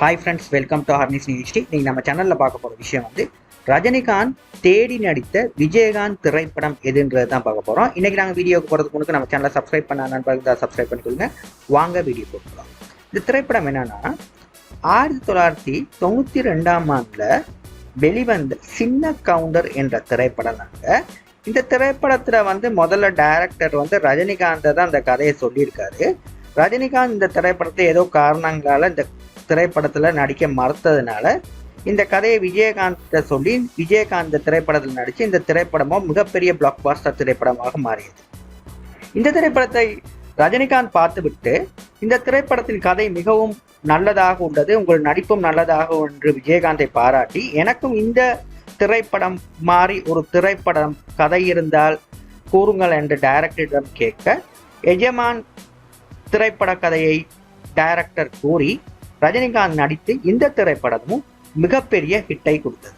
Hi friends welcome to ஹார்னிஸ் நியூஸ்டி நீங்கள் நம்ம சேனலில் பார்க்க போகிற விஷயம் வந்து ரஜினிகாந்த் தேடி நடித்த விஜயகாந்த் திரைப்படம் எதுன்றது தான் பார்க்க போகிறோம் இன்றைக்கி நாங்கள் வீடியோக்கு போகிறதுக்கு முன்னாடி நம்ம சேனலை சப்ஸ்கிரைப் பண்ண நண்பர்கள் சப்ஸ்கிரைப் பண்ணிக்கொள்ளுங்க. வாங்க வீடியோ போட்டுக்கலாம். இந்த திரைப்படம் என்னன்னா ஆயிரத்தி தொள்ளாயிரத்தி தொண்ணூற்றி ரெண்டாம் ஆண்டில் வெளிவந்த சின்ன கவுண்டர் என்ற திரைப்படம் தாங்க. இந்த திரைப்படத்தில் வந்து முதல்ல டைரக்டர் வந்து ரஜினிகாந்தை தான் அந்த கதையை சொல்லியிருக்காரு. ரஜினிகாந்த் இந்த திரைப்படத்தை ஏதோ காரணங்களால் இந்த திரைப்படத்தில் நடிக்க மறுத்ததுனால இந்த கதையை விஜயகாந்தை சொல்லி விஜயகாந்த் திரைப்படத்தில் நடித்து இந்த திரைப்படமும் மிகப்பெரிய பிளாக் பாஸ்டர் திரைப்படமாக மாறியது. இந்த திரைப்படத்தை ரஜினிகாந்த் பார்த்துவிட்டு இந்த திரைப்படத்தின் கதை மிகவும் நல்லதாக உள்ளது உங்கள் நடிப்பும் நல்லதாக என்று விஜயகாந்தை பாராட்டி எனக்கும் இந்த திரைப்படம் மாறி ஒரு திரைப்படம் கதை இருந்தால் கூறுங்கள் என்று டைரக்டரிடம் கேட்க எஜமான் திரைப்பட கதையை டைரக்டர் கூறி ரஜினிகாந்த் நடித்து இந்த திரைப்படமும் மிகப்பெரிய ஹிட்டை கொடுத்தது.